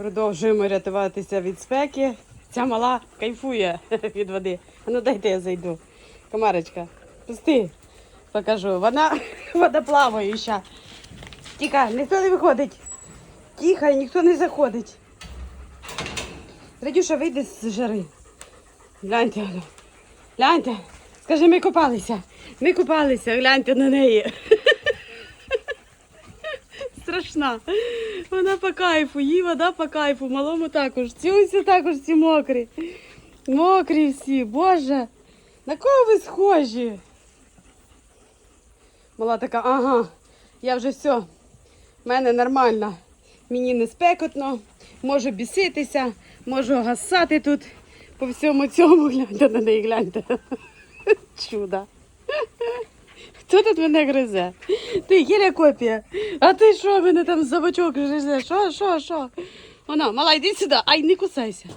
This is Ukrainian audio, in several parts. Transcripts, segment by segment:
Продовжуємо рятуватися від спеки. Ця мала кайфує від води. Ну дайте я зайду. Комарочка, пусти, покажу. Вона водоплаваюча. Тіка, ніхто не виходить. Тихо, ніхто не заходить. Радюша, вийди з жари. Гляньте, гляньте. Скажи, ми купалися. Ми купалися, гляньте на неї. Страшна. Вона по кайфу, їй вода по кайфу, малому також. Ці ось також всі мокрі. Мокрі всі, боже. На кого ви схожі? Мала така, ага, я вже все, в мене нормально. Мені не спекотно, можу біситися, можу гасати тут по всьому цьому. Гляньте на неї, гляньте. Чудо. Хто тут мене гризе? Ти Єля копія. А ти що мене там за бочок гризе? Що, що, що? Вона, мала, йди сюди, ай, не кусайся.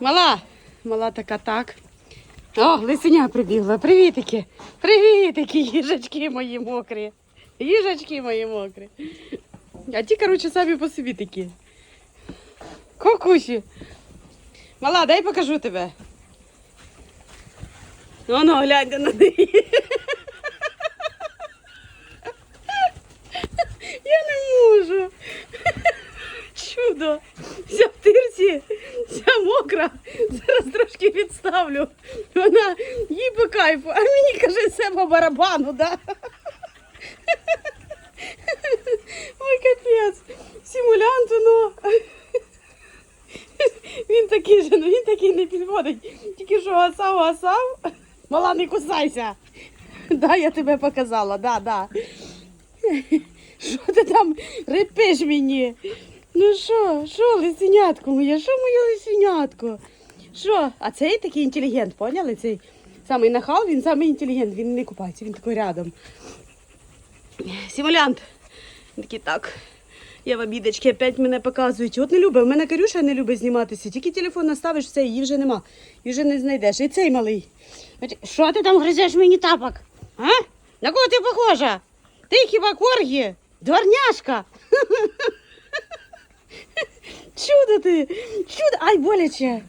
Мала, мала така так. О, лисеня прибігла. Привітики. Привітики, їжачки мої мокрі. Їжачки мої мокрі. А ті, коротше, самі по собі такі. Кокусі. Мала, дай покажу тебе. Воно, гляньте на неї. Я не можу. Чудо. Вся в тирці, вся мокра. Зараз трошки відставлю. Вона їй по кайфу, а мені каже, все по барабану, да? Ой, капець. Симулянту, ну. Він такий же, ну він такий не підходить. Тільки що гасав, гасав. Мала, не кусайся. Да, я тебе показала, да, да. Що ти там репиш мені? Ну що, що, лисенятко моє, що моє лисенятко? Що? А цей такий інтелігент, поняли? Цей самий нахал, він самий інтелігент, він не купається, він такий рядом. Симулянт. Він такий так. Я в обідочки, опять мене показують. От не любить. У мене Карюша не любить зніматися. Тільки телефон наставиш, все, її вже нема. Її вже не знайдеш. І цей малий. Що ти там гризеш мені тапок? А? На кого ти похожа? Ти хіба коргі? Дворняшка. Чудо ти! Чудо! Ай, боляче!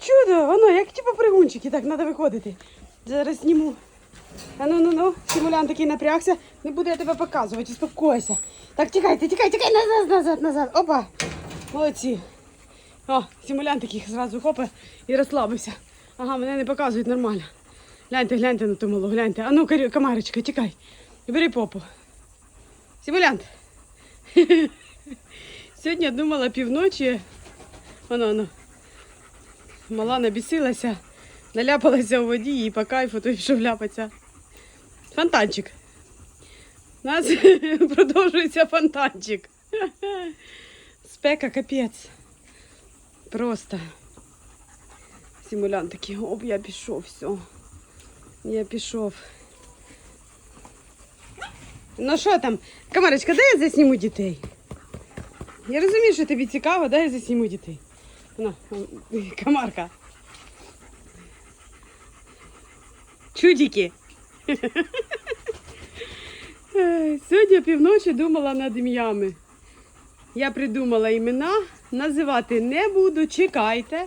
Чудо! Воно, як типу пригунчики, так треба виходити. Зараз зніму. А ну ну ну, симулянт такий напрягся. Не буду я тебе показувати, успокойся. Так, тікайте, тікай, тікай, назад, назад, назад. Опа. Молодці. О, симулянт такий зразу хопе і розслабився. Ага, мене не показують нормально. Гляньте, гляньте на ту малу, гляньте. А ну, комарочка, тікай. Бери попу. Симулянт. Сьогодні я думала півночі. Воно, воно. Мала набісилася, наляпалася у воді і по кайфу то пішов ляпатися. Фонтанчик. У нас продовжується фонтанчик. Спека капець. Просто. Симулянт такий, оп, я пішов, все. Я пішов. Ну що там? Камарочка, дай я засніму дітей. Я розумію, що тобі цікаво, дай я засніму дітей. Ну, комарка. Чудики. Сьогодні півночі думала над ім'ями. Я придумала імена, називати не буду, чекайте.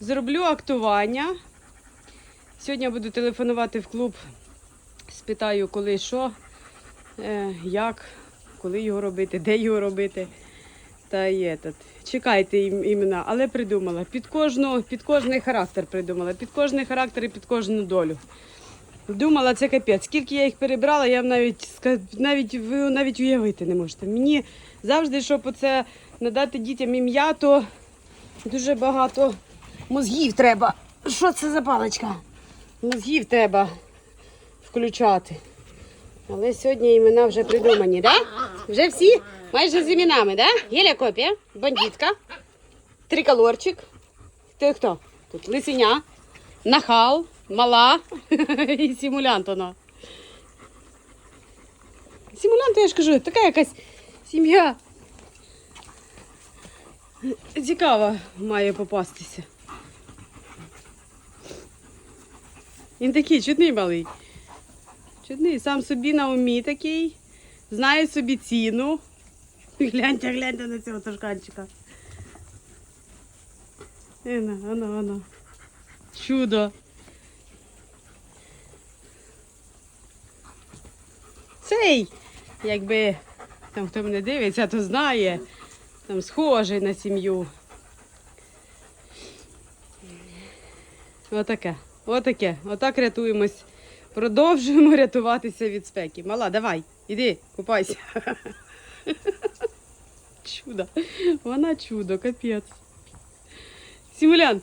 Зроблю актування. Сьогодні буду телефонувати в клуб, спитаю, коли що, е, як, коли його робити, де його робити. Та і этот. Чекайте ім- імена, але придумала. Під, кожну, під кожний характер придумала, під кожний характер і під кожну долю. Думала, це капець. Скільки я їх перебрала, я навіть навіть ви навіть уявити не можете. Мені завжди, щоб оце надати дітям ім'я, то дуже багато мозгів треба. Що це за паличка? Мозгів треба включати. Але сьогодні імена вже придумані? Да? Вже всі майже з іменами? Да? Геля копія, бандитка, триколорчик. Ти хто? Тут лисеня, нахал, мала і симулянт вона. Симулянт, я ж кажу, така якась сім'я. Цікава має попастися. Він такий чудний малий. Чудний, сам собі на умі такий, знає собі ціну. Гляньте, гляньте на цього тушканчика. Ена, ана, ана. Чудо. Цей, якби там хто мене дивиться, то знає. Там схожий на сім'ю. Отаке. Отаке. Отак рятуємось. Продовжуємо рятуватися від спеки. Мала, давай, іди, купайся. Чудо. Вона чудо, капець. Симулянт.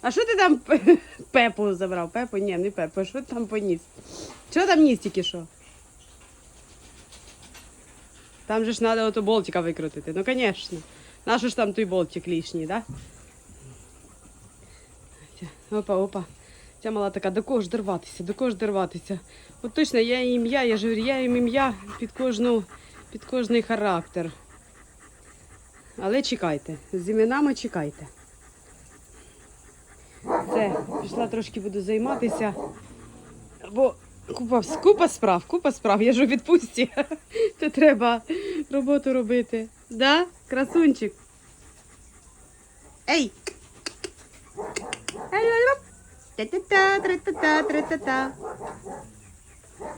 А що ти там пепу забрав? Пепу? Ні, не пепу. Що ти там поніс? Що там ніс тільки що? Там же ж треба ото болтика викрутити. Ну, звісно. Нащо ж там той болтик лишній, да? Опа, опа. Ця мала така, до кого ж дорватися, до кого ж дорватися. От точно, я ім'я, я ж я їм ім'я під кожну, під кожний характер. Але чекайте, з іменами чекайте. Все, пішла трошки буду займатися. Бо купа, купа справ, купа справ, я ж у відпустці. То треба роботу робити. Да, красунчик? Ей! Ей! Та-та-та, тра-та-та, тра-та-та.